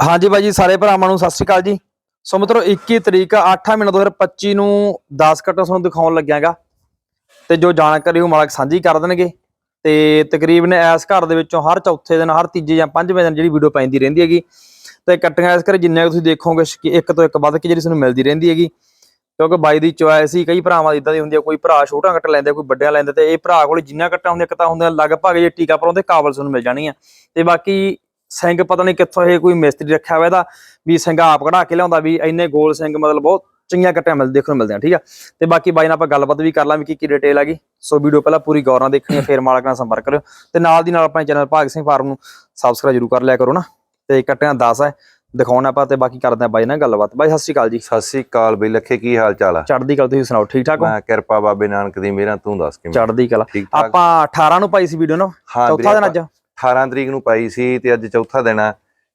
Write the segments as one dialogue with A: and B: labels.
A: ਹਾਂਜੀ ਬਾਈ ਜੀ, ਸਾਰੇ ਭਰਾਵਾਂ ਨੂੰ ਸਤਿ ਸ਼੍ਰੀ ਅਕਾਲ ਜੀ। ਸੋ ਮਿੱਤਰੋ 21 ਤਰੀਕ 8 ਮਹੀਨਾ 2025 ਨੂੰ 10 ਕੱਟਾ ਤੁਹਾਨੂੰ ਦਿਖਾਉਣ ਲੱਗਿਆਗਾ। ਤੇ ਜੋ ਜਾਣਕਾਰੀ ਉਹ ਮਾਲਕ ਸਾਂਝੀ ਕਰ ਦੇਣਗੇ। ਤੇ ਤਕਰੀਬਨ ਇਸ ਘਰ ਦੇ ਵਿੱਚੋਂ ਹਰ ਚੌਥੇ ਦਿਨ, ਹਰ ਤੀਜੇ ਜਾਂ ਪੰਜਵੇਂ ਦਿਨ ਜਿਹੜੀ ਵੀਡੀਓ ਪੈਂਦੀ ਰਹਿੰਦੀ ਹੈਗੀ। ਤੇ ਕੱਟੀਆਂ ਇਸ ਘਰੇ ਜਿੰਨੇ ਤੁਸੀਂ ਦੇਖੋਗੇ ਇੱਕ ਤੋਂ ਇੱਕ ਵੱਧ ਕੇ ਜਿਹੜੀ ਤੁਹਾਨੂੰ ਮਿਲਦੀ ਰਹਿੰਦੀ ਹੈਗੀ। ਕਿਉਂਕਿ ਬਾਈ ਦੀ ਚੁਆਇਸ ਹੀ ਕਈ ਭਰਾਵਾਂ ਦੀ ਇਦਾਂ ਦੀ ਹੁੰਦੀ ਹੈ ਕੋਈ ਭਰਾ ਛੋਟਾ ਕੱਟ ਲੈਂਦਾ, ਕੋਈ ਵੱਡਿਆਂ ਲੈਂਦਾ, ਤੇ ਇਹ ਭਰਾ ਕੋਲ ਜਿੰਨਾ ਕੱਟਾ ਹੁੰਦਾ ਇੱਕ ਤਾਂ ਹੁੰਦਾ ਲਗਭਗ ਜੇ ਟੀਕਾ ਪਰਾਉਂਦੇ ਕਾਬਲ ਤੁਹਾਨੂੰ ਮਿਲ ਜਾਣੀ ਆ ਤੇ ਬਾਕੀ ਸਿੰਘ ਪਤਾ ਨਹੀਂ ਕਿੱਥੋਂ ਇਹ ਕੋਈ ਮਿਸਤਰੀ ਰੱਖਿਆ ਹੋਇਆ ਇਹਦਾ ਵੀ ਸਿੰਘ ਆਪ ਕਢਾ ਕੇ ਲਿਆਉਂਦਾ ਵੀ ਇੰਨੇ ਗੋਲ ਸਿੰਘ ਮਤਲਬ ਬਹੁਤ ਚੰਗੀਆਂ ਕੱਟਿਆਂ ਮਿਲ ਦੇਖਣ ਨੂੰ ਮਿਲਦੇ ਆ ਠੀਕ ਆ? ਤੇ ਬਾਕੀ ਬਾਈ ਨਾਲ ਆਪਾਂ ਗੱਲਬਾਤ ਵੀ ਕਰ ਲਾਂ ਵੀ ਕੀ ਕੀ ਡਿਟੇਲ ਹੈਗੀ ਸੋ ਵੀਡੀਓ ਪਹਿਲਾਂ ਪੂਰੀ ਗੌਰ ਨਾਲ ਦੇਖਣੀ ਆ ਫੇਰ ਮਾਲਕ ਨਾਲ ਸੰਪਰਕ ਕਰਿਓ। ਤੇ ਨਾਲ ਦੀ ਨਾਲ ਆਪਣੇ ਚੈਨਲ ਭਾਗ ਸਿੰਘ ਫਾਰਮ ਨੂੰ ਸਬਸਕ੍ਰਾਈਬ ਜਰੂਰ ਕਰ ਲਿਆ ਕਰੋ ਨਾ। ਤੇ ਕੱਟਿਆਂ 10 ਹੈ ਦਿਖਾਉਣਾ ਆਪਾਂ ਤੇ ਬਾਕੀ ਕਰਦੇ ਆ ਬਾਈ ਨਾਲ ਗੱਲਬਾਤ। ਬਾਈ ਸਤਿ ਸ਼੍ਰੀ ਅਕਾਲ ਜੀ।
B: ਸਤਿ ਸ੍ਰੀ ਅਕਾਲ ਬਈ ਲੱਖੇ ਕੀ ਹਾਲ ਚਾਲ ਆ?
A: ਚੜ੍ਹਦੀ ਕਲਾ ਤੁਸੀਂ ਸੁਣਾਓ ਠੀਕ ਠਾਕ ਹੋ?
B: ਮੈਂ ਕਿਰਪਾ ਬਾਬੇ ਨਾਨਕ ਦੀ ਮੇਰਾ ਤੂੰ ਦੱਸ ਕਿਵੇਂ?
A: ਚੜ੍ਹਦੀ ਕਲਾ। ਆਪਾਂ 18 ਨੂੰ ਪਾਈ ਸੀ ਵੀਡੀਓ ਨਾ
B: ਹਾਂ
A: ਚੌਥਾ ਦਿਨ ਅੱਜ।
B: 18 ਤਰੀਕ ਨੂੰ ਪਾਈ ਸੀ ਤੇ ਅੱਜ ਚੌਥਾ ਦਿਨ ਆ।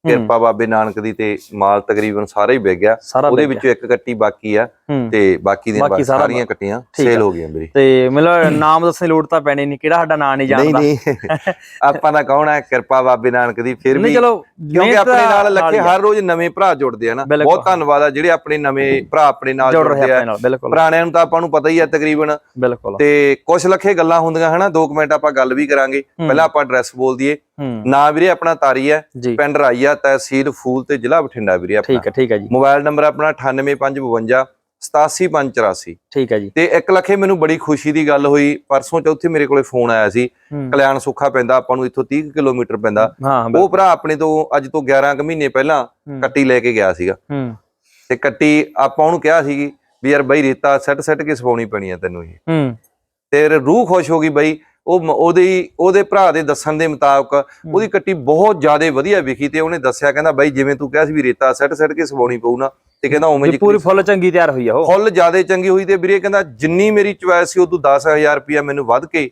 B: ਕਿਰਪਾ ਬਾਬੇ ਨਾਨਕ ਦੀ ਤੇ ਮਾਲ ਤਕਰੀਬਨ ਸਾਰਾ ਹੀ ਵਿਕ ਗਿਆ। ਉਹਦੇ ਵਿੱਚੋਂ ਇੱਕ ਕੱਟੀ ਬਾਕੀ ਆ ਤੇ ਬਾਕੀ ਦੀਆਂ ਸਾਰੀਆਂ ਕੱਟੀਆਂ ਸੇਲ। ਹੋ ਗਈਆਂ ਮੇਰੀ
A: ਤੇ ਮਤਲਬ ਨਾਮ ਦੱਸਣ ਦੀ ਲੋੜ ਤਾਂ ਪੈਣੀ ਨਹੀਂ ਕਿਹੜਾ ਸਾਡਾ ਨਾਂ ਨਹੀਂ
B: ਨਹੀਂ
A: ਜਾਣਦਾ।
B: ਨਹੀਂ। ਆਪਾਂ ਦਾ ਕੌਣ ਹੈ ਕਿਰਪਾ ਬਾਬੇ ਨਾਨਕ ਦੀ ਫਿਰ
A: ਨਹੀਂ
B: ਵੀ
A: ਚਲੋ
B: ਕਿਉਂਕਿ ਆਪਣੇ ਨਾਲ
A: ਆ।
B: ਹਰ ਰੋਜ਼ ਨਵੇਂ ਭਰਾ ਜੁੜਦੇ ਆ ਨਾ। ਬਹੁਤ ਧੰਨਵਾਦ ਆ ਜਿਹੜੇ ਆਪਣੇ ਨਵੇਂ ਭਰਾ ਆਪਣੇ ਨਾਲ ਜੁੜਦੇ ਆ। ਪੁਰਾਣਿਆਂ ਨੂੰ ਤਾਂ ਆਪਾਂ ਨੂੰ ਪਤਾ ਹੀ ਆ ਤਕਰੀਬਨ।
A: ਬਿਲਕੁਲ।
B: ਤੇ ਕੁਝ ਲੱਖੇ ਗੱਲਾਂ ਹੁੰਦੀਆਂ ਹਨਾ 2 ਮਿੰਟ ਆਪਾਂ ਗੱਲ ਵੀ ਕਰਾਂਗੇ। ਪਹਿਲਾਂ ਆਪਾਂ ਐਡਰੈਸ ਬੋਲ ਦਈਏ। ਨਾਂ ਵੀਰੇ ਆਪਣਾ ਤਾਰੀ ਹੈ ਪਿੰਡ ਰਾਈਆ ਤਹਿਸੀਲ ਫੂਲ ਤੇ ਜ਼ਿਲ੍ਹਾ ਬਠਿੰਡਾ ਵੀਰੇ ਆਪਣਾ।
A: ਠੀਕ ਹੈ ਠੀਕ ਹੈ ਜੀ।
B: ਮੋਬਾਈਲ ਨੰਬਰ ਆਪਣਾ 98552 87584
A: ਠੀਕ ਹੈ ਜੀ।
B: ਤੇ ਇੱਕ ਲੱਖੇ ਮੈਨੂੰ ਬੜੀ ਖੁਸ਼ੀ ਦੀ ਗੱਲ ਹੋਈ। ਪਰਸੋਂ ਚੌਥੇ ਮੇਰੇ ਕੋਲੇ ਫੋਨ ਆਇਆ ਸੀ। ਕਲਿਆਣ ਸੁੱਖਾ ਪੈਂਦਾ ਆਪਾਂ ਨੂੰ ਇੱਥੋਂ 30 ਕਿਲੋਮੀਟਰ ਪੈਂਦਾ। ਉਹ ਭਰਾ ਆਪਣੇ ਤੋਂ ਅੱਜ ਤੋਂ 11 ਕੁ ਮਹੀਨੇ ਪਹਿਲਾਂ। ਕੱਟੀ ਲੈ ਕੇ ਗਿਆ ਸੀਗਾ। ਤੇ ਕੱਟੀ ਆਪਾਂ ਉਹਨੂੰ ਕਿਹਾ ਸੀ ਵੀ ਯਾਰ ਬਈ ਰੇਤਾ ਸੱਟ ਸੱਟ ਕੇ ਸਵਾਉਣੀ ਪੈਣੀ ਆ ਤੈਨੂੰ ਇਹ।
A: ਹੂੰ।
B: ਤੇ ਰੂਹ ਖੁਸ਼ ਹੋ ਗਈ ਬਈ। ਉਹ ਉਹਦੀ ਉਹਦੇ ਭਰਾ ਦੇ ਦੱਸਣ ਦੇ ਮੁਤਾਬਕ ਉਹਦੀ ਕੱਟੀ ਬਹੁਤ ਜ਼ਿਆਦਾ ਵਧੀਆ ਵਿਖੀ ਤੇ ਉਹਨੇ ਦੱਸਿਆ ਕਹਿੰਦਾ ਬਾਈ ਜਿਵੇਂ ਤੂੰ ਕਿਹਾ ਸੀ ਵੀ ਰੇਤਾ ਸੱਟ ਸੱਟ ਕੇ ਸਵਾਉਣੀ ਪਊ ਨਾ। ਤੇ ਕਹਿੰਦਾ ਉਵੇਂ ਜੀ
A: ਪੂਰੀ ਫੁੱਲ ਚੰਗੀ ਤਿਆਰ ਹੋਈ ਆ ਉਹ।
B: ਫੁੱਲ ਜ਼ਿਆਦਾ ਚੰਗੀ ਹੋਈ ਤੇ ਵੀਰੇ ਕਹਿੰਦਾ ਜਿੰਨੀ ਮੇਰੀ ਚੁਆਇਸ ਸੀ ਉਹ ਤੋਂ 10000 ਰੁਪਇਆ ਮੈਨੂੰ ਵੱਧ ਕੇ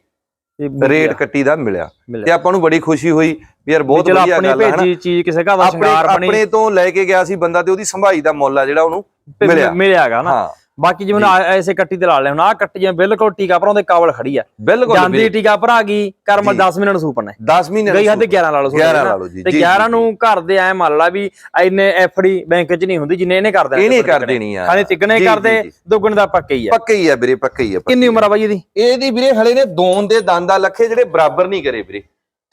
B: ਰੇਟ ਕੱਟੀ ਦਾ ਮਿਲਿਆ। ਤੇ ਆਪਾਂ ਨੂੰ ਬੜੀ ਖੁਸ਼ੀ ਹੋਈ ਵੀ ਯਾਰ ਬਹੁਤ ਵਧੀਆ
A: ਆਪਣੀ
B: ਗੱਲ ਹੈ ਹਨਾ?
A: ਭੇਜੀ ਚੀਜ਼ ਕਿਸੇ ਦਾ
B: ਆਪਣੇ
A: ਬਣੀ।
B: ਆਪਣੇ ਤੋਂ ਲੈ ਕੇ ਗਿਆ ਸੀ ਬੰਦਾ ਤੇ ਉਹਦੀ ਸੰਭਾਈ ਦਾ ਮੁੱਲ ਆ ਜਿਹੜਾ ਉਹਨੂੰ ਮਿਲਿਆ।
A: ਮਿਲਿਆਗਾ ਨਾ।
B: ਹਾਂ।
A: ਬਾਕੀ ਜਿਵੇਂ ਆ- ਐਸੇ ਕੱਟੀ ਤੇ ਲਾ ਲੈ ਹੁਣ ਆ ਕੱਟੀ ਜਿਵੇਂ ਬਿਲਕੁਲ ਟੀਕਾ ਭਰਾਉਂਦੇ ਕਾਬਲ ਖੜੀ ਆ।
B: ਬਿਲਕੁਲ
A: ਜਾਂਦੀ ਟੀਕਾ ਭਰਾ ਗਈ ਕਰਮ
B: ਜੀ।
A: 10 ਮਿੰਟ ਨੂੰ ਸੂਪਣਾ
B: 10 ਮਹੀਨੇ
A: ਗਈ
B: ਦਾ
A: ਹੱਦ 11 ਲਾ ਲਓ
B: 11 ਲਾ ਲਓ ਜੀ,
A: ਤੇ
B: ਜੀ,
A: 11
B: ਜੀ,
A: ਨੂੰ ਘਰ ਦੇ ਐ ਮੰਨ ਲਾ ਵੀ ਇੰਨੇ ਐਫਡੀ ਬੈਂਕ 'ਚ ਨਹੀਂ ਹੁੰਦੀ ਜਿੰਨੇ ਇਹਨੇ ਕਰ ਦੇਣਾ
B: ਇਹਨੇ ਕਰ ਦੇਣੀ ਆ।
A: ਖਾਲੀ ਤਿੱਗਣੇ ਕਰਦੇ। ਦੁੱਗਣ ਦਾ ਪੱਕੇ ਹੀ ਆ।
B: ਪੱਕੇ ਹੀ ਆ ਵੀਰੇ ਪੱਕੇ ਹੀ ਆ
A: ਕਿੰਨੀ ਉਮਰ ਆ ਬਾਈ ਇਹਦੀ?
B: ਇਹਦੀ ਵੀਰੇ ਹਲੇ ਨੇ ਦੋਨ ਦੇ ਦੰਦਾਂ ਲੱਖੇ ਜਿਹੜੇ ਬਰਾਬਰ ਨਹੀਂ ਕਰੇ ਵੀਰੇ।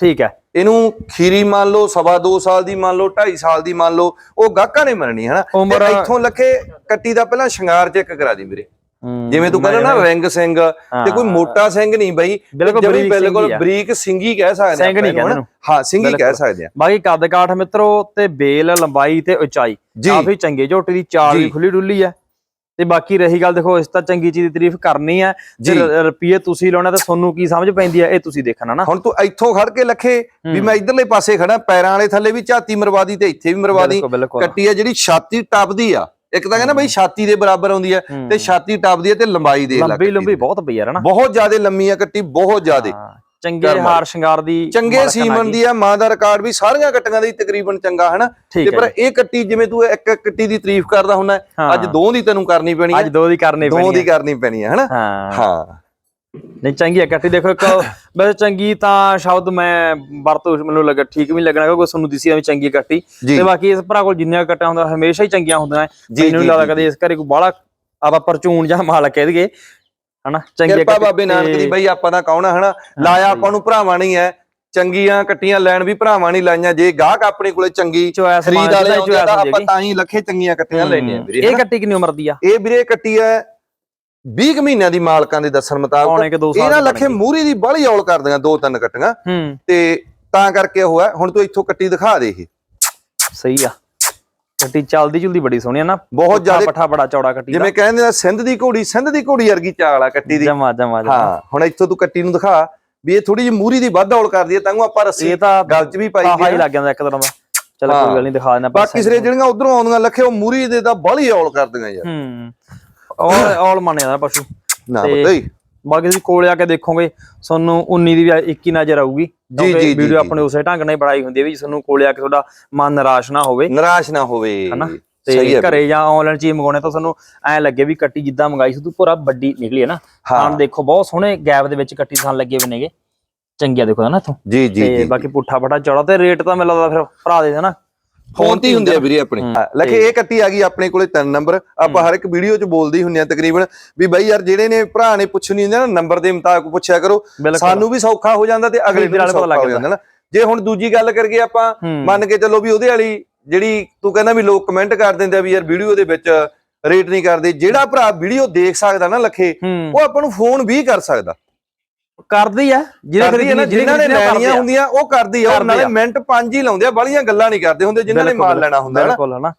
A: ਠੀਕ ਹੈ
B: ਇਹਨੂੰ ਖੀਰੀ ਮੰਨ ਲਓ ਸਵਾ ਦੋ ਸਾਲ ਦੀ ਮੰਨ ਲਓ 2.5 ਸਾਲ ਦੀ ਮੰਨ ਲਓ ਉਹ ਗਾਹਕਾਂ ਨੇ ਮੰਨਣੀ ਹਨਾ
A: ਉਮਰ-
B: ਤੇ ਇੱਥੋਂ ਲੱਖੇ ਕੱਟੀ ਦਾ ਪਹਿਲਾਂ ਸ਼ਿੰਗਾਰ ਚੈੱਕ ਕਰਾ ਦੀ ਵੀਰੇ
A: ਹੂੰ,
B: ਜਿਵੇਂ ਤੂੰ ਕਹਿੰਦਾ ਨਾ ਰਿੰਗ ਸਿੰਘ ਤੇ ਕੋਈ। ਮੋਟਾ ਸਿੰਘ ਨਹੀਂ ਬਈ
A: ਬਰੀਕ
B: ਬਿਲਕੁਲ
A: ਆ।
B: ਬਰੀਕ ਸਿੰਗੀ ਕਹਿ ਸਕਦੇ
A: ਸਿੰਘ
B: ਆਪਾਂ
A: ਨਹੀਂ
B: ਇਹਨੂੰ,
A: ਕਹਿੰਦੇ
B: ਹਨਾ? ਹਾਂ ਸਿੰਗੀ ਕਹਿ। ਸਕਦੇ ਆ
A: ਬਾਕੀ ਕੱਦ ਕਾਠ ਮਿੱਤਰੋ ਤੇ ਬੇਲ ਲੰਬਾਈ ਤੇ ਉਚਾਈ। ਕਾਫੀ ਚੰਗੇ ਝੋਟੀ ਦੀ ਚਾਲ ਵੀ। ਖੁੱਲੀ ਡੁੱਲੀ ਹੈ ਤੇ ਬਾਕੀ ਰਹੀ ਗੱਲ ਦੇਖੋ ਇਸ ਤਾਂ ਚੰਗੀ ਚੀਜ਼ ਦੀ ਤਾਰੀਫ ਕਰਨੀ ਹੈ।
B: ਜੀ।
A: ਰੁਪਏ ਤੁਸੀਂ ਲਾਉਣਾ ਤੇ ਤੁਹਾਨੂੰ ਕੀ ਸਮਝ ਪੈਂਦੀ ਹੈ? ਇਹ ਤੁਸੀਂ ਦੇਖਣਾ ਨਾ।
B: ਹੁਣ ਤੂੰ ਇੱਥੋਂ ਖੜ ਕੇ ਲੱਖੇ ਵੀ ਮੈਂ ਇਧਰਲੇ ਪਾਸੇ ਖੜਾ ਪੈਰਾਂ ਵਾਲੇ ਥੱਲੇ ਵੀ ਝਾਤੀ ਮਰਵਾਦੀ ਤੇ ਇੱਥੇ ਵੀ ਮਰਵਾਦੀ
A: ਬਿਲਕੁਲ ਬਿਲਕੁਲ।
B: ਕੱਟੀ ਆ ਜਿਹੜੀ ਛਾਤੀ ਟੱਪਦੀ ਆ। ਇੱਕ ਤਾਂ ਕਹਿੰਦਾ ਬਈ ਛਾਤੀ ਦੇ ਬਰਾਬਰ ਆਉਂਦੀ ਆ
A: ਹੂੰ।
B: ਤੇ ਛਾਤੀ ਟੱਪਦੀ ਆ ਤੇ ਲੰਬਾਈ ਦੇ ਲੱਗ
A: ਲੰਬੀ ਲੰਬੀ ਬਹੁਤ ਪਈ ਯਾਰ ਨਾ।
B: ਬਹੁਤ ਜ਼ਿਆਦਾ ਲੰਮੀ ਆ ਕੱਟੀ ਬਹੁਤ ਜ਼ਿਆਦਾ।
A: ਹਾਂ, ਚੰਗੇ। ਹਾਰ ਸ਼ਿੰਗਾਰ ਦੀ
B: ਚੰਗੇ ਸੀਮਨ। ਦੀ ਆ ਮਾਂ ਦਾ ਰਿਕਾਰਡ ਵੀ ਸਾਰੀਆਂ ਕੱਟੀਆਂ ਦੀ ਤਕਰੀਬਨ ਚੰਗਾ ਹਨਾ? ਤੇ
A: ਹੈ
B: ਪਰ ਇਹ ਕੱਟੀ ਜਿਵੇਂ ਤੂੰ ਇੱਕ ਇੱਕ ਕੱਟੀ ਦੀ ਤਾਰੀਫ ਕਰਦਾ ਹੁੰਦਾ
A: ਹਾਂ।
B: ਅੱਜ ਦੋ ਦੀ ਤੈਨੂੰ ਕਰਨੀ ਪੈਣੀ
A: ਅੱਜ
B: ਹੈ
A: ਦੋ ਦੀ ਕਰਨੀ
B: ਦੋ
A: ਪੈਣੀ
B: ਦੀ
A: ਹੈ
B: ਕਰਨੀ ਪੈਣੀ ਹੈ ਹਨਾ?
A: ਹਾਂ।
B: ਹਾਂ।
A: ਨਹੀਂ ਚੰਗੀ ਹੈ ਕੱਟੀ। ਦੇਖੋ ਇੱਕ ਵੈਸੇ ਚੰਗੀ ਤਾਂ ਸ਼ਬਦ ਮੈਂ ਵਰਤੋਂ ਮੈਨੂੰ ਲੱਗਾ ਠੀਕ ਵੀ ਲੱਗਣਾ ਕਿਉਂਕਿ ਤੁਹਾਨੂੰ ਦਿਸੀ ਵੀ ਚੰਗੀ ਕੱਟੀ। ਤੇ ਬਾਕੀ ਇਸ ਭਰਾ ਕੋਲ ਜਿੰਨੀਆਂ ਕੱਟਾਂ ਹੁੰਦਾ ਹਮੇਸ਼ਾ ਹੀ ਚੰਗੀਆਂ ਹੁੰਦੀਆਂ ਮੈਨੂੰ ਲੱਗਦਾ ਕਦੇ ਇਸ ਘਰੇ ਕੋਈ ਬਾਹਲਾ ਆਪਾਂ ਪਰਚੂਨ ਜਾਂ ਮਾਲ ਕਹਿ ਦਈਏ। ਹਨਾ? ਚੰਗੀ
B: ਕਿਰਪਾ ਬਾਬੇ ਨਾਨਕ ਦੀ ਬਈ ਆਪਾਂ ਦਾ ਕੌਣ ਹਨਾ? ਲਾਇਆ ਆਪਾਂ ਨੂੰ ਭਰਾਵਾਂ ਨਹੀਂ ਹੈ ਚੰਗੀਆਂ ਕੱਟੀਆਂ ਲੈਣ ਵੀ ਭਰਾਵਾਂ ਨਹੀਂ ਲਾਈਆਂ। ਜੇ ਗਾਹਕ ਆਪਣੇ ਕੋਲੇ ਚੰਗੀ ਖਰੀਦ ਵਾਲੇ ਆਉਂਦੇ ਆ ਤਾਂ ਆਪਾਂ ਤਾਂ ਹੀ ਲੱਖੇ ਚੰਗੀਆਂ ਕੱਟੀਆਂ ਲੈਣੇ ਆ ਵੀਰੇ
A: ਇਹ। ਕੱਟੀ ਕਿੰਨੀ ਉਮਰ ਦੀ ਆ?
B: ਇਹ ਵੀਰੇ ਕੱਟੀ ਹੈ 20 ਕੁ ਮਹੀਨਿਆਂ ਦੀ ਮਾਲਕਾਂ ਦੇ ਦੱਸਣ ਮੁਤਾਬਕ।
A: ਪੌਣੇ ਕਿ 2 ਸਾਲ
B: ਇਹਨਾਂ ਲੱਖੇ ਮੂਰੀ ਦੀ ਬਾਹਲੀ ਔਲ ਕਰਦੀਆਂ ਦੋ ਤਿੰਨ ਕੱਟੀਆਂ। ਤੇ ਤਾਂ ਕਰਕੇ ਉਹ ਹੈ ਹੁਣ ਤੂੰ ਇੱਥੋਂ ਕੱਟੀ ਦਿਖਾ ਦੇ ਇਹ।
A: ਸਹੀ ਆ। ਕੱਟੀ ਚੱਲਦੀ ਜੁਲਦੀ ਬੜੀ ਸੋਹਣੀ ਆ ਨਾ।
B: ਬਹੁਤ ਜ਼ਿਆਦਾ
A: ਪੱਠਾ ਬੜਾ ਚੌੜਾ ਕੱਟੀ
B: ਜਿਵੇਂ ਕਹਿੰਦੇ ਆ ਸਿੰਧ ਦੀ ਘੋੜੀ ਸਿੰਧ ਦੀ ਘੋੜੀ ਵਰਗੀ ਚਾਲ ਆ ਕੱਟੀ ਦੀ।
A: ਜਮਾ ਜਮਾ
B: ਹਾਂ ਹੁਣ ਇੱਥੋਂ ਤੂੰ ਕੱਟੀ ਨੂੰ ਦਿਖਾ ਵੀ ਇਹ ਥੋੜੀ ਜਿਹੀ ਮੂਰੀ ਦੀ ਵੱਧ ਔਲ ਕਰਦੀ ਹੈ ਤਾਂ ਆਪਾਂ ਰੱਸੀ
A: ਇਹ ਤਾਂ
B: ਗਲ 'ਚ ਵੀ ਪਾਈ
A: ਆਹਾ ਹੀ। ਲੱਗ ਜਾਂਦਾ ਇੱਕ ਤਰ੍ਹਾਂ ਦਾ ਚਲ। ਕੋਈ ਗੱਲ ਨਹੀਂ ਦਿਖਾ ਆਪਾਂ
B: ਬਾਕੀ ਸਿਰੇ ਜਿਹੜੀਆਂ ਉਧਰੋਂ ਆਉਂਦੀਆਂ ਲੱਖੇ ਉਹ ਮੂਰੀ ਦੇ ਤਾਂ ਬਾਹਲੀ ਔਲ ਕਰਦੀਆਂ ਯਾਰ।
A: ਹੂੰ। ਔਲ ਔਲ ਮੰਨਿਆ ਪਸ਼ੂ।
B: ਨਾ ਹੀ
A: ਬਾਕੀ ਤੁਸੀਂ ਕੋਲੇ ਆ ਕੇ ਦੇਖੋਗੇ ਤੁਹਾਨੂੰ 19 ਦੀ ਵੀ 21 ਨਜ਼ਰ ਆਊਗੀ।
B: ਜੀ, ਜੀ,
A: ਵੀਡੀਓ। ਆਪਣੇ ਉਸੇ ਢੰਗ ਨਾਲ ਬਣਾਈ ਹੁੰਦੀ ਹੈ ਵੀ ਤੁਹਾਨੂੰ ਕੋਲੇ ਆ ਕੇ ਤੁਹਾਡਾ ਮਨ ਨਿਰਾਸ਼ ਨਾ ਹੋਵੇ।
B: ਨਿਰਾਸ਼ ਨਾ ਹੋਵੇ।
A: ਹਨਾ? ਤੇ ਘਰੇ ਜਾਂ ਆਨਲਾਈਨ ਚੀਜ਼ ਮੰਗਾਉਣੇ ਤਾਂ ਤੁਹਾਨੂੰ ਐ ਲੱਗੇ ਵੀ ਕੱਟੀ ਜਿੱਦਾਂ ਮੰਗਾਈ ਸੀ ਤੂੰ ਪੂਰਾ ਵੱਡੀ ਨਿਕਲੀ ਹੈ ਨਾ।
B: ਹਾਂ।
A: ਦੇਖੋ ਬਹੁਤ ਸੋਹਣੇ ਗੈਪ ਦੇ ਵਿੱਚ ਕੱਟੀ ਥਾਂ ਲੱਗੇ ਹੋਏ ਨੇਗੇ। ਚੰਗੀਆ ਦੇਖੋ ਨਾ ਇੱਥੋਂ।
B: ਜੀ ਜੀ
A: ਬਾਕੀ ਪੁੱਠਾ ਫਟਾ ਚੌੜਾ ਤੇ ਰੇਟ ਤਾਂ ਮੈਨੂੰ ਲੱਗਦਾ ਫਿਰ ਭਰਾ ਦੇ ਦੇਣਾ।
B: ਫੋਨ ਤੇ ਹੀ ਹੁੰਦੇ ਆ ਵੀਰੇ ਆਪਣੇ। ਲਖੇ ਇਹ ਕੱਟੀ ਆ ਗਈ ਆਪਣੇ ਕੋਲੇ ਤਿੰਨ ਨੰਬਰ ਆਪਾਂ ਹਰ ਇੱਕ ਵੀਡੀਓ 'ਚ ਬੋਲਦੇ ਹੁੰਨੇ ਆ ਤਕਰੀਬਨ ਵੀ ਬਾਈ ਯਾਰ ਜਿਹੜੇ ਨੇ ਭਰਾ ਨੇ ਪੁੱਛਣੀ ਹੁੰਦੀ ਨਾ ਨੰਬਰ ਦੇ ਮੁਤਾਬਕ ਪੁੱਛਿਆ ਕਰੋ। ਸਾਨੂੰ ਵੀ ਸੌਖਾ ਹੋ ਜਾਂਦਾ ਤੇ ਅਗਲੇ ਨੂੰ
A: ਖਰੀਦਣ
B: ਵੀ
A: ਵਾਲੇ ਪਤਾ
B: ਸੌਖਾ
A: ਲੱਗ
B: ਹੋ ਜਾਂਦਾ। ਨਾ। ਜੇ ਹੁਣ ਦੂਜੀ ਗੱਲ ਕਰੀਏ ਆਪਾਂ। ਮੰਨ ਕੇ ਚੱਲੋ ਵੀ ਉਹਦੇ ਵਾਲੀ ਜਿਹੜੀ ਤੂੰ ਕਹਿੰਦਾ ਵੀ ਲੋਕ ਕਮੈਂਟ ਕਰ ਦਿੰਦੇ ਆ ਵੀ ਯਾਰ ਵੀਡੀਓ ਦੇ ਵਿੱਚ ਰੇਟ ਨਹੀਂ ਕਰਦੇ ਜਿਹੜਾ ਭਰਾ ਵੀਡੀਓ ਦੇਖ ਸਕਦਾ ਨਾ ਲਖੇ ਉਹ ਆਪਾਂ ਨੂੰ ਫੋਨ ਵੀ ਕਰ ਸਕਦਾ।
A: ਕਰਦੀ ਆ ਜਿਹਨੇ
B: ਕਰਦੀ ਹੈ ਨਾ ਜਿਨ੍ਹਾਂ ਨੇ ਲੈਣੀਆਂ ਹੁੰਦੀਆਂ ਉਹ ਕਰਦੀ ਆ ਨਾਲੇ
A: ਆ।
B: ਮਿੰਟ ਪੰਜ ਹੀ ਲਾਉਂਦੇ ਆ ਬਾਲੀਆਂ ਗੱਲਾਂ ਨਹੀਂ ਕਰਦੇ ਹੁੰਦੇ ਜਿਨ੍ਹਾਂ ਨੇ ਮਾਲ ਲੈਣਾ ਹੁੰਦਾ ਹੈ ਨਾ।
A: ਬਿਲਕੁਲ ਹਨਾ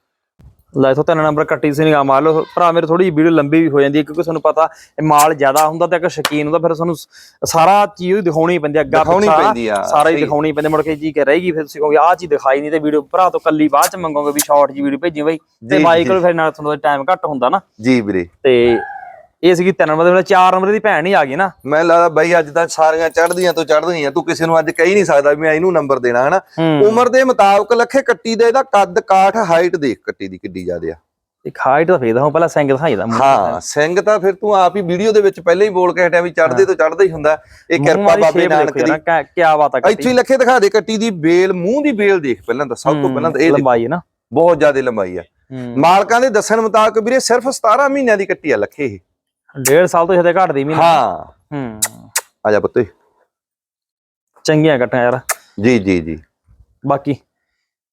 A: ਲੈ ਇਥੋਂ ਤਿੰਨ ਨੰਬਰ ਕੱਟੀ ਸੀ ਨਿਗਾਹ ਮਾਰ ਲਓ। ਭਰਾ ਮੇਰੇ ਥੋੜੀ ਵੀਡੀਓ ਲੰਬੀ ਵੀ ਹੋ ਜਾਂਦੀ ਹੈ ਕਿਉਂਕਿ ਤੁਹਾਨੂੰ ਪਤਾ ਇਹ ਮਾਲ ਜ਼ਿਆਦਾ ਹੁੰਦਾ ਤੇ ਇੱਕ ਸ਼ਕੀਨ ਹੁੰਦਾ ਫਿਰ ਤੁਹਾਨੂੰ ਸਾਰਾ ਚੀਜ਼ ਦਿਖਾਉਣੀ ਪੈਂਦੀ ਅੱਗਾ
B: ਦਿਖਾਉਣੀ ਪੈਂਦੀ ਆ,
A: ਸਾਰਾ ਹੀ। ਦਿਖਾਉਣੀ ਪੈਂਦੀ ਮੁੜ ਕੇ ਜੀ ਕਿ ਰਹੇਗੀ ਫਿਰ ਤੁਸੀਂ ਕਹੋਗੇ ਆਹ ਚੀਜ਼ ਦਿਖਾਈ ਨਹੀਂ ਤੇ ਵੀਡੀਓ ਭਰਾ ਤੋਂ ਕੱਲੀ ਬਾਅਦ ਚ ਮੰਗੋਗੇ ਵੀ ਸ਼ਾਰਟ ਜੀ ਵੀਡੀਓ ਭੇਜੀ ਬਈ। ਤੇ
B: ਜੀ,
A: ਬਾਈ
B: ਜੀ।
A: ਕੋਲ ਫਿਰ ਨਾਲ ਤੁਹਾਨੂੰ ਟਾਈਮ ਘੱਟ ਹੁੰਦਾ ਨਾ।
B: ਜੀ ਵੀਰੇ।
A: ਤੇ ਇਹ ਸੀਗੀ ਤਿੰਨ ਨੰਬਰ ਦੇ ਨਾਲ ਚਾਰ ਨੰਬਰ ਦੀ ਭੈਣ ਹੀ ਆ ਗਈ ਨਾ।
B: ਮੈਂ ਲੱਗਦਾ ਬਾਈ ਅੱਜ ਤਾਂ ਸਾਰੀਆਂ ਚੜ੍ਹਦੀਆਂ ਤੋਂ ਚੜ੍ਹਦੀਆਂ ਤੂੰ ਕਿਸੇ ਨੂੰ ਅੱਜ ਕਹਿ ਨਹੀਂ ਸਕਦਾ ਵੀ ਮੈਂ ਇਹਨੂੰ ਨੰਬਰ ਦੇਣਾ ਹਨਾ? ਉਮਰ ਦੇ ਮੁਤਾਬਕ ਲੱਖੇ ਕੱਟੀ ਦਾ ਇਹਦਾ ਕੱਦ ਕਾਠ ਹਾਈਟ ਦੇਖ ਕੱਟੀ ਦੀ ਕਿੱਡੀ ਜ਼ਿਆਦੇ ਆ।
A: ਇੱਕ ਹਾਈਟ ਦਾ ਫੇਦਾ ਹਾਂ ਪਹਿਲਾਂ ਸਿੰਗਲ ਦਿਖਾਈ ਦਾ
B: ਹਾਂ ਸਿੰਘ ਤਾਂ ਫਿਰ ਤੂੰ ਆਪ ਹੀ ਵੀਡੀਓ ਦੇ ਵਿੱਚ ਪਹਿਲਾਂ ਹੀ ਬੋਲ ਕੇ ਹਟਿਆ ਵੀ ਚੜ੍ਹਦੇ ਤੋਂ ਚੜ੍ਹਦਾ ਹੀ ਹੁੰਦਾ। ਇਹ ਕਿਰਪਾ ਬਾਬੇ ਨਾਨਕ ਦੀ।
A: ਕਿਆ ਬਾਤ ਆ
B: ਇੱਥੇ ਲੱਖੇ ਦਿਖਾ ਦੇ ਕੱਟੀ ਦੀ ਬੇਲ ਮੂੰਹ ਦੀ ਬੇਲ ਦੇਖ ਪਹਿਲਾਂ ਤਾਂ ਸਭ ਤੋਂ ਪਹਿਲਾਂ ਤਾਂ ਇਹ।
A: ਲੰਬਾਈ ਹੈ ਨਾ।
B: ਬਹੁਤ ਜ਼ਿਆਦਾ ਲੰਬਾਈ ਆ।
A: ਹੂੰ।
B: ਮਾਲਕਾਂ ਦੇ ਦੱਸਣ ਮੁਤਾਬਕ ਵੀਰੇ ਸਿਰਫ 17 ਮਹੀਨਿਆਂ ਦੀ ਕੱਟੀ ਆ ਲੱਖੇ ਇਹ।
A: ਡੇਢ ਸਾਲ ਤੋਂ ਜ਼ਿਆਦਾ ਘਟਦੀ ਵੀ ਨਹੀਂ।
B: ਹਾਂ।
A: ਹੂੰ।
B: ਆ ਜਾ ਪੁੱਤੇ।
A: ਚੰਗੀਆਂ ਕੱਟਾਂ ਯਾਰ।
B: ਜੀ ਜੀ ਜੀ।
A: ਬਾਕੀ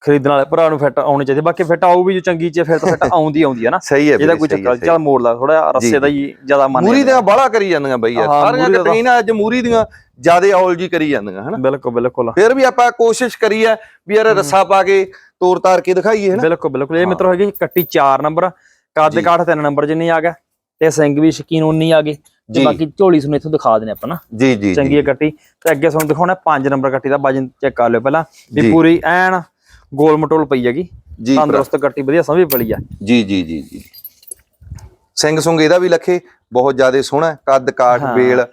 A: ਖਰੀਦਣ ਵਾਲੇ ਭਰਾ ਨੂੰ ਫਿੱਟ ਆਉਣੀ ਚਾਹੀਦੀ। ਬਾਕੀ ਫਿੱਟ ਆਊ ਵੀ ਜੋ ਚੰਗੀ ਚੀਜ਼ ਫਿਰ ਤਾਂ ਫਿੱਟ ਆਉਂਦੀ ਆਉਂਦੀ ਹੈ ਨਾ।
B: ਸਹੀ ਹੈ
A: ਇਹਦਾ ਕੋਈ
B: ਹੈ,
A: ਚੱਕਰ ਚੱਲ ਮੋੜ ਲਾ ਥੋੜਾ ਰੱਸੇ ਦਾ ਹੀ ਜ਼ਿਆਦਾ ਮੰਨ
B: ਮੂਰੀ ਦੀਆਂ ਬਾਹਲਾ ਕਰੀ ਜਾਂਦੀਆਂ ਬਈ ਯਾਰ।
A: ਹਾਂ,
B: ਸਾਰੀਆਂ
A: ਮੂਹਰੀ ਦਾ
B: ਕੱਟੀਆਂ ਨਾ ਅੱਜ ਮੂਰੀ ਦੀਆਂ ਜਿਆਦੇ ਔਲ ਜੀ ਕਰੀ ਜਾਂਦੀਆਂ ਹਨਾ?
A: ਬਿਲਕੁਲ ਬਿਲਕੁਲ।
B: ਫਿਰ ਵੀ ਆਪਾਂ ਕੋਸ਼ਿਸ਼ ਕਰੀ ਆ ਵੀ ਯਾਰ ਰੱਸਾ ਪਾ ਕੇ ਤੋਰ ਤਾਰ ਕੇ ਦਿਖਾਈਏ ਹਨਾ?
A: ਬਿਲਕੁਲ ਬਿਲਕੁਲ। ਇਹ ਮਿੱਤਰੋ ਹੈਗੀ ਕੱਟੀ 4 ਨੰਬਰ। ਕੱਦ। ਕਾਠ 3 ਨੰਬਰ ਜਿੰਨੀ ਆ ਗਿਆ। ਤੇ ਸਿੰਘ ਵੀ ਸ਼ਕੀਨ ਉਨੀ ਆ ਗਏ। ਤੇ। ਬਾਕੀ ਝੋਲੀ ਤੁਹਾਨੂੰ ਇੱਥੋਂ ਦਿਖਾ ਦੇਣੇ ਆਪਾਂ ਨਾ।
B: ਜੀ ਜੀ
A: ਚੰਗੀ ਕੱਟੀ। ਤੇ ਅੱਗੇ ਤੁਹਾਨੂੰ ਦਿਖਾਉਣਾ 5 ਨੰਬਰ ਕੱਟੀ ਦਾ ਵਜਨ ਚੈੱਕ ਕਰ ਲਿਓ ਪਹਿਲਾਂ। ਵੀ। ਪੂਰੀ ਐਨ ਗੋਲ ਮਟੋਲ ਪਈ ਹੈਗੀ।
B: ਜੀ।
A: ਤੰਦਰੁਸਤ ਕੱਟੀ ਵਧੀਆ ਸਮਝ ਪੜੀ ਆ।
B: ਜੀ ਜੀ ਜੀ ਜੀ। ਸਿੰਘ ਸੁੰਗ ਇਹਦਾ ਵੀ ਲੱਖੇ ਬਹੁਤ ਜਿਆਦੇ ਸੋਹਣਾ ਕੱਦ ਕਾਠ। ਬੇਲ।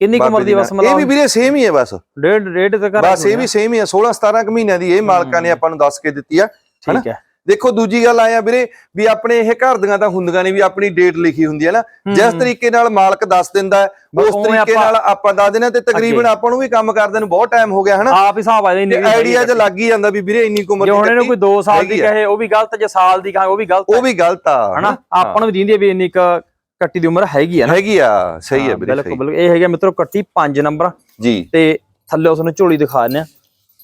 A: ਕਿੰਨੀ ਕੁ ਉਮਰ
B: ਬਾਬੇ
A: ਦੀ ਬਸ
B: ਨਾਲ। ਇਹ ਵੀ
A: ਮਤਲਬ
B: ਵੀਰੇ ਸੇਮ ਹੀ ਹੈ ਬਸ।
A: ਡੇਢ ਡੇਢ ਤੇ ਘਰ
B: ਬਸ ਇਹ ਵੀ ਸੇਮ ਹੀ ਹੈ 16 17 ਕੁ ਮਹੀਨਿਆਂ ਦੀ ਇਹ ਮਾਲਕਾਂ ਨੇ ਆਪਾਂ ਨੂੰ ਦੱਸ ਕੇ ਦਿੱਤੀ ਆ।
A: ਠੀਕ ਹੈ।
B: ਦੇਖੋ ਦੂਜੀ ਗੱਲ ਆਇਆ ਵੀਰੇ ਵੀ ਆਪਣੇ ਇਹ ਘਰ ਦੀਆਂ ਤਾਂ ਹੁੰਦੀਆਂ ਨੇ ਵੀ ਆਪਣੀ ਡੇਟ ਲਿਖੀ ਹੁੰਦੀ ਹੈ ਨਾ। ਜਿਸ ਤਰੀਕੇ ਨਾਲ ਮਾਲਕ ਦੱਸ ਦਿੰਦਾ ਉਸ ਤਰੀਕੇ ਨਾਲ ਆਪਾਂ ਦੱਸ ਦਿੰਦੇ ਤੇ ਤਕਰੀਬਨ ਆਪਾਂ ਨੂੰ ਵੀ ਕੰਮ ਕਰਦੇ ਨੂੰ ਬਹੁਤ ਟਾਈਮ ਹੋ ਗਿਆ ਹਨਾ।
A: ਆਪ ਹਿਸਾਬ ਆ ਜਾਂਦੀ
B: ਆਈਡੀਆ 'ਚ ਲੱਗ ਹੀ ਜਾਂਦਾ ਵੀ ਵੀਰੇ ਇੰਨੀ ਉਮਰ ਦੀ
A: ਹੁਣ ਇਹਨੂੰ ਕੋਈ
B: ਕੱਟੀ
A: 2 ਸਾਲ ਦੀ। ਕਹੇ ਉਹ ਵੀ ਗਲਤ ਜੇ ਸਾਲ ਦੀ ਕਹੇ ਉਹ ਵੀ ਗਲਤ
B: ਉਹ ਵੀ ਗਲਤ ਆ
A: ਹਨਾ? ਆਪਾਂ ਨੂੰ ਵੀ ਦਿੰਦੀ ਵੀ ਇੰਨੀ ਕੁ ਕੱਟੀ ਦੀ ਉਮਰ ਹੈਗੀ ਆ ਨਾ।
B: ਹੈਗੀ ਆ ਸਹੀ ਹੈ
A: ਬਿਲਕੁਲ। ਬਿਲਕੁਲ। ਇਹ ਹੈਗਾ ਮਿੱਤਰੋ ਕੱਟੀ 5 ਨੰਬਰ।
B: ਜੀ।
A: ਤੇ ਥੱਲੇ ਉਸ ਨੂੰ ਝੋਲੀ ਦਿਖਾ ਦਿੰਦੇ ਆ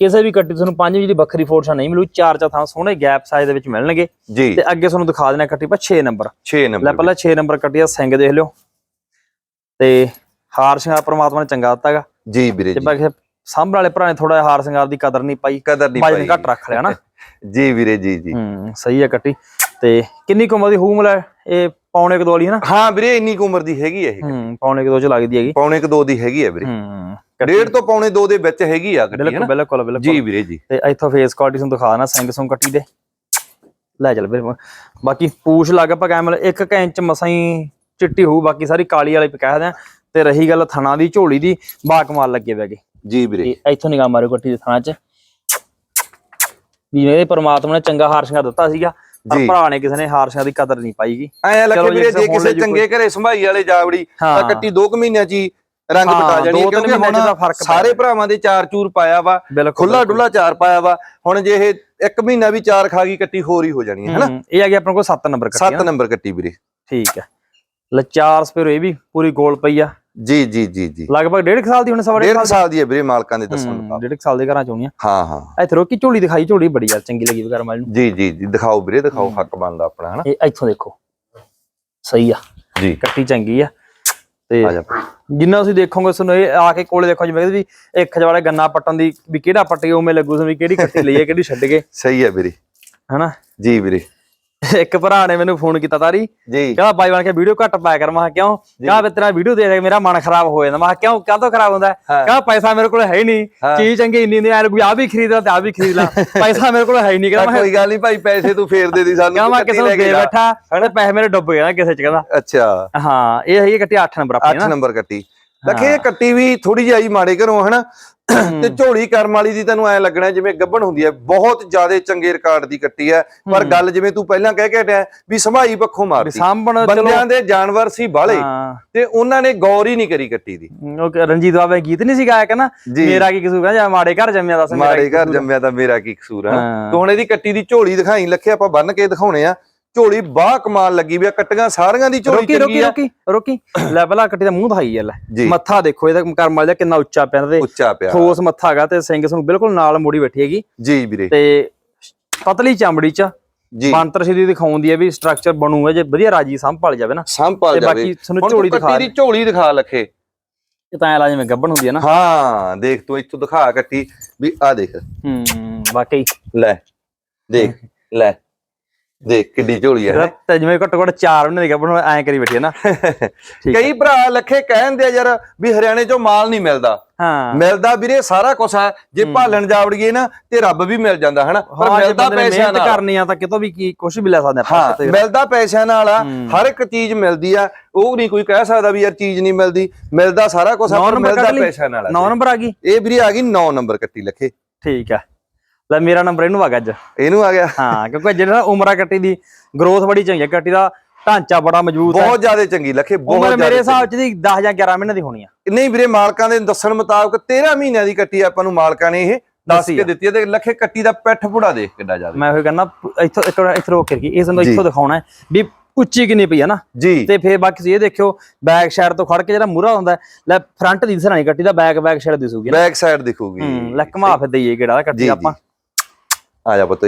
A: ਕਿਸੇ ਵੀ ਕੱਟੀ ਤੁਹਾਨੂੰ ਪੰਜ ਜਿਹੜੀ ਵੱਖਰੀ ਫੋਰਸ਼ਾ ਨਹੀਂ ਮਿਲੂ ਚਾਰ ਚਾਰ ਥਾਂ ਸੋਹਣੇ ਗੈਪ ਸਾਈਜ਼ ਦੇ ਵਿੱਚ ਮਿਲਣਗੇ।
B: ਜੀ।
A: ਤੇ ਅੱਗੇ ਤੁਹਾਨੂੰ ਦਿਖਾ ਦੇਣਾ ਕੱਟੀ ਪਾ 6 ਨੰਬਰ
B: 6
A: ਲੈ
B: ਨੰਬਰ
A: ਪਹਿਲਾਂ 6 ਨੰਬਰ ਕੱਟੀ ਦਾ ਸਿੰਘ ਦੇਖ ਲਿਓ। ਤੇ ਹਾਰ ਸ਼ਿੰਗਾਰ ਪ੍ਰਮਾਤਮਾ ਨੇ ਚੰਗਾ ਦਿੱਤਾਗਾ
B: ਜੀ ਵੀਰੇ
A: ਤੇ
B: ਜੀ।
A: ਬਾਕੀ ਸਾਂਭਣ ਵਾਲੇ ਭਰਾ ਨੇ ਥੋੜਾ ਹਾਰ ਸ਼ਿੰਗਾਰ ਦੀ ਕਦਰ ਨਹੀਂ ਪਾਈ।
B: ਕਦਰ ਨਹੀਂ ਪਾਈ।
A: ਘੱਟ ਰੱਖ ਲਿਆ ਨਾ।
B: ਜੀ ਵੀਰੇ ਜੀ ਜੀ।
A: ਹੂੰ ਸਹੀ ਹੈ ਕੱਟੀ। ਤੇ ਕਿੰਨੀ ਕੁ ਉਮਰ ਦੀ ਹੋਊ ਮਤਲਬ ਇਹ ਪੌਣੇ ਕੁ ਦੋ ਵਾਲੀ ਹੈ ਨਾ?
B: ਹਾਂ ਵੀਰੇ ਇੰਨੀ ਕੁ ਉਮਰ ਦੀ ਹੈਗੀ ਆ ਇਹ।
A: ਹੂੰ ਪੌਣੇ ਕੁ ਦੋ ਚ ਲੱਗਦੀ ਹੈਗੀ।
B: ਪੌਣੇ ਕੁ ਦੋ ਦੀ ਹੈਗੀ ਆ ਵੀਰੇ।
A: ਹੂੰ।
B: ਡੇਢ ਤੋਂ ਪੌਣੇ ਦੋ ਦੇ ਵਿੱਚ ਹੈਗੀ ਆ ਗੱਡੀ
A: ਬਿਲਕੁਲ ਬਿਲਕੁਲ ਬਿਲਕੁਲ।
B: ਜੀ ਵੀਰੇ ਜੀ।
A: ਤੇ ਇੱਥੋਂ ਫੇਸ ਕੁਆਲਿਟੀ ਤੁਹਾਨੂੰ ਦਿਖਾ ਦੇਣਾ ਸੁੰਗ ਕੱਟੀ ਦੇ। ਲੈ ਚੱਲ ਵੀਰੇ ਬਾਕੀ ਪੂਛ ਲਗਭਗ ਐ ਮਤਲਬ 1 ਇੰਚ ਮਸਾਂ ਹੀ ਚਿੱਟੀ ਹੋਊ ਬਾਕੀ ਸਾਰੀ ਕਾਲੀ ਵਾਲੇ ਕਹਿ ਦਿਆਂ। ਤੇ ਰਹੀ ਗੱਲ ਥਣਾ ਦੀ ਝੋਲੀ ਦੀ ਬਾ ਕਮਾਲ ਲੱਗੇ ਵੈਗੇ
B: ਜੀ ਵੀਰੇ।
A: ਇੱਥੋਂ ਨਿਗਾਹ ਮਾਰਿਓ ਕੱਟੀ ਦੇ ਥਣਾ 'ਚ। ਵੀ ਇਹ ਪਰਮਾਤਮਾ ਨੇ ਚੰਗਾ ਹਾਰ ਸ਼ਿੰਗਾਰ ਦਿੱਤਾ ਸੀਗਾ ਪਰ। ਭਰਾ ਨੇ ਕਿਸੇ ਨੇ ਹਾਰ ਸ਼ਿੰਗਾਰ ਦੀ ਕਦਰ ਨਹੀਂ ਪਾਈਗੀ
B: ਐ ਲੱਗੇ ਵੀਰੇ ਜੇ ਕਿਸੇ ਚੰਗੇ ਘਰੇ ਸੰਭਾਈ ਵਾਲੇ ਜਾਵੜੀ ਤਾਂ। ਕੱਟੀ 2 ਕੁ ਮਹੀਨਿਆਂ ਚ ਹੀ ਰੰਗ ਬਟਾ ਜਾਣੀ ਹੈ ਕਿਉਂਕਿ ਹੁਣ ਸਾਰੇ। ਭਰਾਵਾਂ ਦੇ ਚਾਰ ਚੂਰ ਪਾਇਆ ਵਾ ਖੁੱਲਾ ਡੁੱਲਾ ਚਾਰ ਪਾਇਆ ਵਾ ਹੁਣ ਜੇ ਇਹ ਇੱਕ ਮਹੀਨਾ ਵੀ ਚਾਰ ਖਾ ਗਈ ਕੱਟੀ ਹੋਰ ਹੀ ਹੋ ਜਾਣੀ ਹੈ ਹਨਾ?
A: ਇਹ ਆ ਗਿਆ ਆਪਣੇ ਕੋਲ 7 ਨੰਬਰ ਕੱਟੀ
B: 7 ਨੰਬਰ ਕੱਟੀ ਵੀਰੇ।
A: ਠੀਕ ਹੈ ਲੈ ਚਾਰ ਸਪੇਰੋ ਇਹ ਵੀ ਪੂਰੀ ਗੋਲ ਪਈ ਆ।
B: ਜੀ ਜੀ ਜੀ ਜੀ।
A: ਲਗਭਗ ਡੇਢ ਕੁ ਸਾਲ ਦੀ ਹੁਣ ਸਵਾ
B: ਡੇਢ
A: ਡੇਢ
B: ਕੁ ਸਾਲ ਦੀ ਹੈ ਵੀਰੇ ਮਾਲਕਾਂ ਦੇ ਦੱਸਣ ਮੁਤਾਬਕ।
A: ਡੇਢ ਕੁ ਸਾਲ ਦੇ ਘਰਾਂ ਚ ਆਉਣੀਆਂ
B: ਹਾਂ ਹਾਂ।
A: ਇੱਥੇ ਰੋਕੀ ਝੋਲੀ ਦਿਖਾਈ ਝੋਲੀ ਬੜੀ ਯਾਰ ਚੰਗੀ ਲੱਗੀ ਵਗੈਰਾ ਮਾਲ ਨੂੰ।
B: ਜੀ ਜੀ ਜੀ ਦਿਖਾਓ ਵੀਰੇ ਦਿਖਾਓ ਹੱਕ ਬਣਦਾ ਆਪਣਾ ਹਨਾ?
A: ਇਹ ਇੱਥੋਂ ਦੇਖੋ। ਸਹੀ ਆ।
B: ਜੀ।
A: ਕੱਟੀ ਚੰਗੀ ਆ। ਤੇ ਜਿੰਨਾ ਤੁਸੀਂ ਦੇਖੋਗੇ ਤੁਹਾਨੂੰ ਇਹ ਆ ਕੇ ਕੋਲੇ ਦੇਖੋ ਜਿਵੇਂ ਵੀ ਇੱਕ ਖਜਵਾਲੇ ਗੰਨਾ ਪੱਟਣ ਦੀ ਵੀ ਕਿਹੜਾ ਪੱਟੇ ਉਵੇਂ ਲੱਗੂ ਤੁਹਾਨੂੰ ਵੀ ਕਿਹੜੀ ਕੱਟੀ ਲਈਏ ਕਿਹੜੀ ਛੱਡ ਗਏ
B: ਸਹੀ ਹੈ ਵੀਰੇ।
A: ਹਨਾ?
B: ਜੀ ਵੀਰੇ।
A: ਇੱਕ ਭਰਾ ਨੇ ਮੈਨੂੰ ਫੋਨ ਕੀਤਾ ਤਾਰੀ
B: ਜੀ।
A: ਕਹਿੰਦਾ ਬਾਈ ਬਣ ਕੇ ਵੀਡੀਓ ਘੱਟ ਪਾਇਆ ਕਰ। ਮੈਂ ਕਿਉਂ? ਕਹਿੰਦਾ ਵੀ ਤੇਰਾ ਵੀਡੀਓ ਦੇਖ ਕੇ ਮੇਰਾ ਮਨ ਖਰਾਬ ਹੋ ਜਾਂਦਾ। ਮੈਂ ਕਿਉਂ? ਕਾਹਤੋਂ ਖਰਾਬ ਹੁੰਦਾ। ਕਹਿੰਦਾ ਪੈਸਾ ਮੇਰੇ ਕੋਲ ਹੈ ਹੀ ਨਹੀਂ। ਚੀਜ਼ ਚੰਗੀ ਇੰਨੀ ਨਹੀਂ ਕੋਈ ਆ ਵੀ ਖਰੀਦ ਲਾ ਤੇ ਆ ਵੀ ਖਰੀਦ ਲਾ। ਪੈਸਾ ਮੇਰੇ ਕੋਲ ਹੈ ਹੀ ਨਹੀਂ। ਕਹਿੰਦਾ
B: ਕੋਈ ਗੱਲ ਨਹੀਂ ਭਾਈ ਪੈਸੇ ਤੂੰ ਫੇਰ ਦੇ ਦੀ ਸਾਨੂੰ
A: ਕਹਿੰਦਾ ਮੈਂ ਕਿਸੇ ਨੂੰ ਦੇ। ਬੈਠਾ ਕਹਿੰਦਾ ਪੈਸੇ ਮੇਰੇ ਡੁੱਬ ਗਏ ਨਾ ਕਿਸੇ ਚ ਕਹਿੰਦਾ।
B: ਅੱਛਾ।
A: ਹਾਂ ਇਹ ਹੈਗੀ ਕੱਟੀ 8 ਨੰਬਰ ਆਪਣੀ
B: 8
A: ਨਾ।
B: ਨੰਬਰ ਕੱਟੀ। ਇਹ ਕੱਟੀ ਵੀ ਥੋੜੀ ਜਿਹੀ ਆਈ ਮਾੜੇ ਘਰੋਂ ਹਨਾ? ਤੇ ਝੋਲੀ ਕਰਮ ਵਾਲੀ ਦੀ ਤੈਨੂੰ ਐ ਲੱਗਣਾ ਜਿਵੇਂ ਗੱਭਣ ਹੁੰਦੀ ਹੈ ਬਹੁਤ ਜ਼ਿਆਦਾ ਚੰਗੇ ਰਿਕਾਰਡ ਦੀ ਕੱਟੀ ਹੈ। ਪਰ। ਗੱਲ ਜਿਵੇਂ ਤੂੰ ਪਹਿਲਾਂ ਕਹਿ ਕੇ ਹਟਿਆ ਵੀ ਸੰਭਾਈ ਪੱਖੋਂ ਮਾਰਦੀ ਬੰਦਿਆਂ ਦੇ ਜਾਨਵਰ ਸੀ ਬਾਲੇ। ਤੇ ਉਹਨਾਂ ਨੇ ਗੌਰ ਹੀ ਨਹੀਂ ਕਰੀ ਕੱਟੀ ਦੀ।
A: ਉਹ ਰਣਜੀਤ ਬਾਬਾ ਗੀਤ ਨਹੀਂ ਸੀ ਗਾਇਆ ਕਹਿੰਦਾ? ਮੇਰਾ ਕੀ ਕਸੂਰ ਹੈ? ਜਾਂ ਮਾੜੇ ਘਰ ਜੰਮਿਆ ਦੱਸ ਮੇਰਾ
B: ਮਾੜੇ ਘਰ? ਜੰਮਿਆ ਤਾਂ ਮੇਰਾ ਕੀ ਕਸੂਰ ਹੈ।
A: ਹਾਂ।
B: ਤੂੰ ਹੁਣ ਇਹਦੀ ਕੱਟੀ ਦੀ ਝੋਲੀ ਦਿਖਾਈ ਲੱਖੇ ਆਪਾਂ ਬੰਨ ਕੇ ਦਿਖਾਉਣੇ ਆ। ਝੋਲੀ ਬਾਹ ਕਮਾਲ ਲੱਗੀ ਵੀ ਆ ਕੱਟੀਆਂ ਸਾਰੀਆਂ ਦੀ ਝੋਲੀ
A: ਰੋਕੀ ਰੋਕੀ
B: ਆ।
A: ਰੋਕੀ ਰੋਕੀ ਲੈ ਪਹਿਲਾਂ ਕੱਟੀ ਦਾ ਮੂੰਹ ਦਿਖਾਈ ਹੈ ਲੈ।
B: ਜੀ।
A: ਮੱਥਾ ਦੇਖੋ ਇਹਦਾ ਕਰਮ ਵਾਲਾ ਕਿੰਨਾ ਉੱਚਾ ਪਿਆ ਤੇ
B: ਉੱਚਾ ਪਿਆ।
A: ਠੋਸ ਮੱਥਾ ਹੈਗਾ ਤੇ ਸਿੰਘ ਨੂੰ ਬਿਲਕੁਲ ਨਾਲ ਮੋੜੀ ਬੈਠੀ ਹੈਗੀ।
B: ਜੀ ਵੀਰੇ।
A: ਤੇ ਪਤਲੀ ਚਮੜੀ ਚ
B: ਜੀ।
A: ਬੰਤਰ ਸਿੱਧੀ ਦਿਖਾਉਂਦੀ ਹੈ ਵੀ ਸਟਰਕਚਰ ਬਣੂਗਾ ਜੇ ਵਧੀਆ ਰਾਜੀ ਸੰਭਾਲ ਜਾਵੇ ਨਾ।
B: ਸੰਭਾਲ
A: ਤੇ
B: ਜਾਵੇ।
A: ਬਾਕੀ ਤੁਹਾਨੂੰ ਝੋਲੀ ਦਿਖਾ
B: ਕੱਟੀ ਦੀ ਝੋਲੀ ਦਿਖਾ ਲੱਖੇ।
A: ਇਹ ਤਾਂ ਐ ਲਾ ਜਿਵੇਂ ਗੱਬਣ ਹੁੰਦੀ ਹੈ ਨਾ।
B: ਹਾਂ ਦੇਖ ਤੂੰ ਇੱਥੋਂ ਦਿਖਾ ਕੱਟੀ ਵੀ ਆ ਦੇਖ।
A: ਹੂੰ ਵਾਕਈ।
B: ਲੈ ਦੇਖ ਲੈ। ਦੇਖ ਕਿੱਡੀ ਝੋਲੀ ਹੈ
A: ਤੇ ਜਿਵੇਂ ਘੱਟੋ ਘੱਟ 4 ਮਹੀਨੇ ਦੀ ਗੱਬਣ ਐਂ ਕਰੀ ਬੈਠੀ ਹੈ ਨਾ।
B: ਕਈ ਭਰਾ ਲੱਖੇ ਕਹਿੰਦੇ ਆ ਯਾਰ ਵੀ ਹਰਿਆਣੇ ਚੋਂ ਮਾਲ ਨਹੀਂ ਮਿਲਦਾ।
A: ਹਾਂ।
B: ਮਿਲਦਾ ਵੀਰੇ ਸਾਰਾ ਕੁਝ ਹੈ ਜੇ ਭਾਲਣ ਜਾਵੜੀਏ ਨਾ ਤੇ ਰੱਬ ਵੀ ਮਿਲ ਜਾਂਦਾ ਹਨਾ? ਪਰ ਮਿਲਦਾ
A: ਨੇ
B: ਪੈਸਿਆਂ ਨਾਲ।
A: ਕਰਨੀ ਆ ਤਾਂ ਕਿਤੋਂ ਵੀ ਕੀ ਕੁਝ ਵੀ ਲੈ ਸਕਦੇ ਆਪਾਂ।
B: ਮਿਲਦਾ ਪੈਸਿਆਂ ਨਾਲ ਆ। ਹਰ ਇੱਕ ਚੀਜ਼ ਮਿਲਦੀ ਆ। ਉਹ ਨਹੀਂ ਕੋਈ ਕਹਿ ਸਕਦਾ ਵੀ ਯਾਰ ਚੀਜ਼ ਨਹੀਂ ਮਿਲਦੀ। ਮਿਲਦਾ ਸਾਰਾ ਕੁਝ ਆ
A: ਨੌ
B: ਪਰ ਮਿਲਦਾ। ਪੈਸਿਆਂ ਨਾਲ ਆ
A: ਨੌ ਨੰਬਰ ਆ ਗਈ।
B: ਇਹ ਵੀਰੇ ਆ ਗਈ 9 ਨੰਬਰ ਕੱਟੀ ਲੱਖੇ।
A: ਠੀਕ ਆ ਲੈ ਮੇਰਾ ਨੰਬਰ ਇਹਨੂੰ ਆ ਗਿਆ ਅੱਜ।
B: ਇਹਨੂੰ ਆ ਗਿਆ?
A: ਹਾਂ ਕਿਉਂਕਿ ਜਿਹੜਾ ਉਮਰਾ ਕੱਟੀ ਦੀ ਗਰੋਥ ਬੜੀ ਚੰਗੀ ਹੈ ਕੱਟੀ ਦਾ ਢਾਂਚਾ ਬੜਾ ਮਜ਼ਬੂਤ ਹੈ
B: ਬਹੁਤ ਜ਼ਿਆਦਾ ਚੰਗੀ ਲੱਖੇ ਬਹੁਤ
A: ਉਮਰ ਮੇਰੇ
B: ਜ਼ਿਆਦਾ
A: ਹਿਸਾਬ ਚ ਦੀ 10 ਜਾਂ 11 ਮਹੀਨੇ ਦੀ ਹੋਣੀ ਆ।
B: ਨਹੀਂ ਵੀਰੇ ਮਾਲਕਾਂ ਦੇ ਦੱਸਣ ਮੁਤਾਬਕ 13 ਮਹੀਨਿਆਂ ਦੀ ਕੱਟੀ ਆਪਾਂ ਨੂੰ ਮਾਲਕਾਂ ਨੇ ਇਹ ਦੱਸ ਕੇ। ਦਿੱਤੀ ਹੈ ਤੇ ਲੱਖੇ ਕੱਟੀ ਦਾ ਪਿੱਠ ਪੁੜਾ ਦੇਖ ਕਿੱਡਾ ਜ਼ਿਆਦਾ।
A: ਮੈਂ ਉਹ ਕਹਿੰਦਾ ਇੱਥੋਂ ਇੱਕ ਇੱਥੇ ਰੋਕ ਕੇ ਇਹ ਸਾਨੂੰ। ਇੱਥੋਂ ਦਿਖਾਉਣਾ ਹੈ ਵੀ ਉੱਚੀ ਕਿੰਨੀ ਪਈ ਹੈ ਨਾ।
B: ਜੀ।
A: ਤੇ ਫੇਰ ਬਾਕੀ ਤੁਸੀਂ ਇਹ ਦੇਖਿਓ ਬੈਕ ਸਾਈਡ ਤੋਂ ਖੜ ਕੇ ਜਿਹੜਾ ਮੂਰਾ ਹੁੰਦਾ ਲੈ ਫਰੰਟ ਦੀ ਦਿਸਣਾ ਨਹੀਂ ਕੱਟੀ ਦਾ ਬੈਕ ਬੈਕ ਸਾਈਡ ਦਿਸੂਗੀ
B: ਬੈਕ ਸਾਈਡ ਦਿਖੂਗੀ।
A: ਲੈ ਘਮਾ ਫਿਰ ਦਈਏ ਕਿਹੜਾ ਕੱਟੀ। ਆਪਾਂ।
B: ਆ ਜਾ ਪੁੱਤ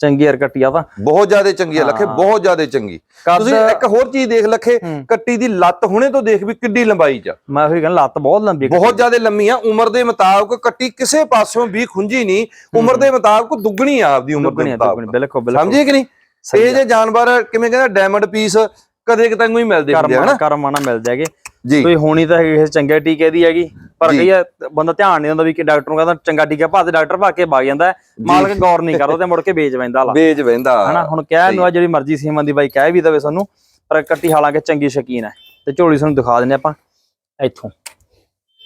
A: ਚੰਗੀ ਯਾਰ ਕੱਟੀ ਆ ਤਾਂ।
B: ਬਹੁਤ ਜ਼ਿਆਦਾ ਚੰਗੀ ਹੈ ਲੱਖੇ। ਬਹੁਤ ਜ਼ਿਆਦਾ ਚੰਗੀ। ਤੁਸੀਂ ਇੱਕ ਹੋਰ ਚੀਜ਼ ਦੇਖ ਲੱਖੇ। ਕੱਟੀ ਦੀ ਲੱਤ ਹੁਣੇ ਤੋਂ ਦੇਖ ਵੀ ਕਿੱਡੀ ਲੰਬਾਈ ਚ ਆ।
A: ਮੈਂ ਉਹੀ ਕਹਿੰਦਾ ਲੱਤ ਬਹੁਤ ਲੰਬੀ ਹੈ
B: ਬਹੁਤ ਜ਼ਿਆਦਾ ਲੰਮੀ ਆ ਉਮਰ ਦੇ ਮੁਤਾਬਕ ਕੱਟੀ ਕਿਸੇ ਪਾਸਿਓਂ ਵੀ ਖੁੰਝੀ ਨਹੀਂ ਉਮਰ ਦੇ ਮੁਤਾਬਕ ਦੁੱਗਣੀ ਆ ਆਪਦੀ ਉਮਰ ਦੇ
A: ਆ,
B: ਮੁਤਾਬਕ।
A: ਬਿਲਕੁਲ ਬਿਲਕੁਲ।
B: ਸਮਝੇ ਕਿ ਨਹੀਂ? ਇਹ ਜੇ ਜਾਨਵਰ ਕਿਵੇਂ ਕਹਿੰਦਾ ਡਾਇਮੰਡ ਪੀਸ ਕਦੇ ਕਿਤੇ ਨੂੰ ਹੀ ਮਿਲਦੇ ਹੁੰਦੇ ਆ ਹਨਾ?
A: ਕਰਮ ਆਣਾ ਮਿਲ ਜਾਗੇ
B: ਜੀ।
A: ਕੋਈ ਹੋਣੀ ਤਾਂ ਇਹ ਚੰਗੇ ਟੀਕੇ ਦੀ ਹੈਗੀ ਪਰ। ਕਈ ਬੰਦਾ ਧਿਆਨ ਨਹੀਂ ਦਿੰਦਾ ਵੀ ਕਿ ਡਾਕਟਰ ਨੂੰ ਕਹਿੰਦਾ ਚੰਗਾ ਟੀਕਾ ਭਾ ਤੇ ਡਾਕਟਰ ਭਾ ਕੇ ਵਗ ਜਾਂਦਾ। ਮਾਲਕ ਗੌਰ ਨਹੀਂ ਕਰਦਾ ਤੇ ਮੁੜ ਕੇ ਵੇਚ ਪੈਂਦਾ ਲਾ
B: ਵੇਚ ਵਹਿੰਦਾ।
A: ਹਨਾ ਹੁਣ ਕਹਿ ਨੂੰ ਆ ਜਿਹੜੀ ਮਰਜ਼ੀ ਸੀਮਨ ਦੀ ਬਾਈ ਕਹਿ ਵੀ ਦਵੇ ਸਾਨੂੰ ਪਰ ਕੱਟੀ ਹਾਲਾਂਕਿ ਚੰਗੀ ਸ਼ਕੀਨ ਹੈ। ਤੇ ਝੋਲੀ ਸਾਨੂੰ ਦਿਖਾ ਦਿੰਦੇ ਆਪਾਂ ਇੱਥੋਂ।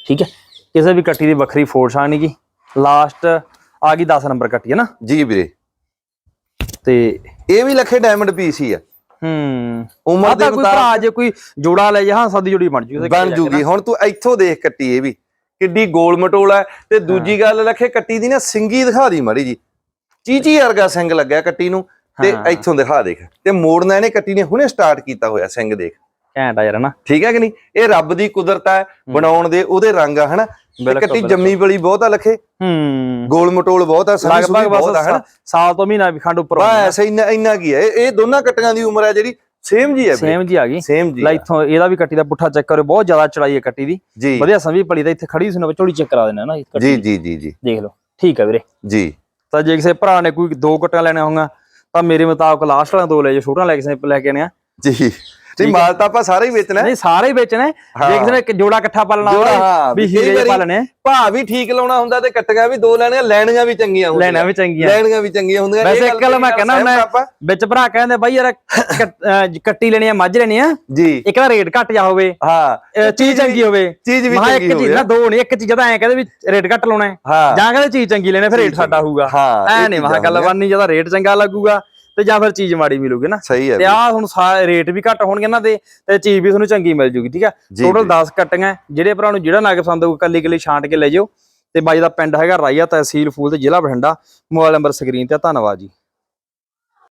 A: ਠੀਕ ਹੈ? ਕਿਸੇ ਵੀ ਕੱਟੀ ਦੀ ਵੱਖਰੀ ਫੋਰਸ ਆ ਨੀ ਗੀ ਲਾਸਟ ਆ ਗਈ 10 ਨੰਬਰ ਕੱਟੀ ਹੈ ਨਾ?
B: ਜੀ ਵੀਰੇ।
A: ਤੇ
B: ਇਹ ਵੀ ਲੱਖੇ ਡਾਇਮੰਡ ਪੀਸ ਹੀ ਆ।
A: ਹੂੰ।
B: ਉਮਰ ਦੇ
A: ਕੋਈ ਭਰਾ ਜੇ ਕੋਈ ਜੋੜਾ ਲੈ ਜਾ ਹਾਂ ਸਾਦੀ ਜੋੜੀ ਬਣ ਜੂ
B: ਬਣ ਜੂਗੀ। ਹੁਣ ਤੂੰ ਇੱਥੋਂ ਦੇਖ ਕੱਟੀ ਇਹ ਵੀ। ਕਿੱਡੀ ਗੋਲ ਮਟੋਲ ਹੈ ਤੇ ਦੂਜੀ ਗੱਲ ਲੱਖੇ ਕੱਟੀ ਦੀ ਨਾ ਸਿੰਗੀ ਦਿਖਾ ਦੀ ਮਾੜੀ ਜੀ। ਚੀਚੀ ਵਰਗਾ ਸਿੰਘ ਲੱਗਿਆ ਕੱਟੀ ਨੂੰ। ਤੇ। ਇੱਥੋਂ ਦਿਖਾ ਦੇਖ। ਤੇ ਮੋੜਨਾ ਇਹਨੇ ਕੱਟੀ ਨੇ ਹੁਣੇ ਸਟਾਰਟ ਕੀਤਾ ਹੋਇਆ ਸਿੰਘ ਦੇਖ।
A: ਘੈਂਟ ਆ ਯਾਰ ਨਾ
B: ਠੀਕ ਹੈ ਕਿ ਨਹੀਂ? ਇਹ ਰੱਬ ਦੀ ਕੁਦਰਤ ਹੈ ਬਣਾਉਣ ਦੇ ਉਹਦੇ ਰੰਗ ਆ ਹਨਾ? ਕੱਟੀ। ਜੰਮੀ ਬਲੀ ਬਹੁਤ ਆ ਲਖੇ।
A: ਹੂੰ।
B: ਗੋਲ ਮਟੋਲ ਬਹੁਤ ਆ ਸਮਝ
A: ਲਗਭਗ
B: ਬਹੁਤ ਆ ਹਨਾ?
A: ਸਾਲ ਤੋਂ ਮਹੀਨਾ ਵੀ ਖੰਡ ਉੱਪਰ
B: ਬਸ ਇੰਨਾ ਇੰਨਾ ਕੀ ਹੈ? ਇਹ ਦੋਨਾਂ ਕੱਟੀਆਂ ਦੀ ਉਮਰ ਹੈ ਜਿਹੜੀ ਸੇਮ ਜੀ ਹੈ
A: ਸੇਮ ਜੀ ਆ ਗਈ।
B: ਸੇਮ ਜੀ
A: ਲੈ
B: ਆ।
A: ਇੱਥੋਂ ਇਹਦਾ ਵੀ ਕੱਟੀ ਦਾ ਪੁੱਠਾ ਚੈੱਕ ਕਰੋ ਬਹੁਤ ਜ਼ਿਆਦਾ ਚੜਾਈ ਹੈ ਕੱਟੀ ਦੀ।
B: ਜੀ।
A: ਵਧੀਆ ਸੰਵੀ ਪਲੀ ਦਾ ਇੱਥੇ ਖੜੀ ਸੀ ਨਾ ਝੋਲੀ ਚੈੱਕ ਕਰਾ ਦੇਣਾ ਨਾ
B: ਜੀ ਜੀ ਜੀ ਜੀ।
A: ਦੇਖ ਲਓ ਠੀਕ ਹੈ ਵੀਰੇ।
B: ਜੀ।
A: ਤਾਂ ਜੇ ਕਿਸੇ ਭਰਾ ਨੇ ਕੋਈ ਦੋ ਕੱਟਾਂ ਲੈਣੇ ਹੋਣਗਾ ਤਾਂ ਮੇਰੇ ਮੁਤਾਬਕ ਲਾਸਟ ਵਾਲਾ ਦੋ ਲੈ ਜਾਓ ਛੋਟਾ ਲੈ ਕੇ ਲੈ ਕੇ ਆਣੇ ਆ
B: ਜੀ। ਨਹੀਂ ਮਾਲ ਤਾਂ ਆਪਾਂ ਸਾਰਾ ਹੀ ਵੇਚਣਾ।
A: ਨਹੀਂ ਸਾਰੇ ਹੀ ਵੇਚਣੇ। ਜੇ ਕਿਸੇ ਨੇ ਇੱਕ ਜੋੜਾ ਇਕੱਠਾ ਪਾਲਣਾ ਹੋਵੇ ਵੀ ਹੀਰੇ ਪਾਲਣੇ
B: ਭਾਅ ਵੀ ਠੀਕ ਲਾਉਣਾ ਹੁੰਦਾ ਤੇ ਕੱਟੀਆਂ ਵੀ ਦੋ ਲੈਣੀਆਂ ਲੈਣੀਆਂ ਵੀ ਚੰਗੀਆਂ ਹੁੰਦੀਆਂ।
A: ਲੈਣਾ ਵੀ ਚੰਗੀਆਂ।
B: ਲੈਣੀਆਂ ਵੀ ਚੰਗੀਆਂ ਹੁੰਦੀਆਂ।
A: ਵੈਸੇ ਇੱਕ ਗੱਲ ਮੈਂ ਕਹਿੰਦਾ ਮੈਂ। ਵਿੱਚ ਭਰਾ ਕਹਿੰਦੇ ਬਾਈ ਯਾਰ ਕੱਟ- ਲੈਣੀ ਆ ਮੱਝ ਲੈਣੀ ਆ
B: ਜੀ।
A: ਇੱਕ ਦਾ ਰੇਟ ਘੱਟ ਜਾ ਹੋਵੇ।
B: ਹਾਂ।
A: ਚੀਜ਼ ਚੰਗੀ ਹੋਵੇ।
B: ਚੀਜ਼ ਵੀ ਚੰਗੀ ਹੋਵੇ।
A: ਨਾ ਦੋ ਨਹੀਂ ਇੱਕ ਚੀਜ਼ ਤਾਂ ਐਂ ਕਹਿੰਦੇ ਵੀ ਰੇਟ ਘੱਟ ਲਾਉਣਾ ਜਾਂ ਕਹਿੰਦੇ ਚੀਜ਼ ਚੰਗੀ ਲੈਣੇ ਫਿਰ ਰੇਟ ਸਾਡਾ ਹੋਊਗਾ। ਐ ਨਹੀਂ ਮਹਾ ਗੱਲ। ਬਣਨੀ ਜਦੋਂ ਰੇਟ ਚੰਗਾ ਲੱਗੂਗਾ ਤੇ ਜਾਂ ਫਿਰ ਚੀਜ਼ ਮਾੜੀ ਮਿਲੂਗੀ ਨਾ।
B: ਸਹੀ ਹੈ
A: ਤੇ ਆ ਹੁਣ ਸਾਰੇ ਰੇਟ ਵੀ ਘੱਟ ਹੋਣਗੇ ਇਹਨਾਂ ਦੇ ਤੇ ਚੀਜ਼ ਵੀ ਤੁਹਾਨੂੰ ਚੰਗੀ ਮਿਲ ਜੂਗੀ ਠੀਕ ਆ
B: ਜੀ,
A: ਟੋਟਲ
B: ਜੀ।
A: 10 ਕੱਟੀਆਂ ਜਿਹੜੇ ਭਰਾ ਨੂੰ ਜਿਹੜਾ ਨਗ ਪਸੰਦ ਹੋਊ ਕੱਲੀ ਕੱਲੀ ਛਾਂਟ ਕੇ ਲੈ ਜਿਓ। ਤੇ ਬਾਈ ਦਾ ਪਿੰਡ ਹੈਗਾ ਰਾਈਆ ਤਹਿਸੀਲ ਫੂਲ ਤੇ ਜ਼ਿਲ੍ਹਾ ਬਠਿੰਡਾ। ਮੋਬਾਈਲ ਨੰਬਰ ਸਕਰੀਨ ਤੇ। ਧੰਨਵਾਦ ਜੀ।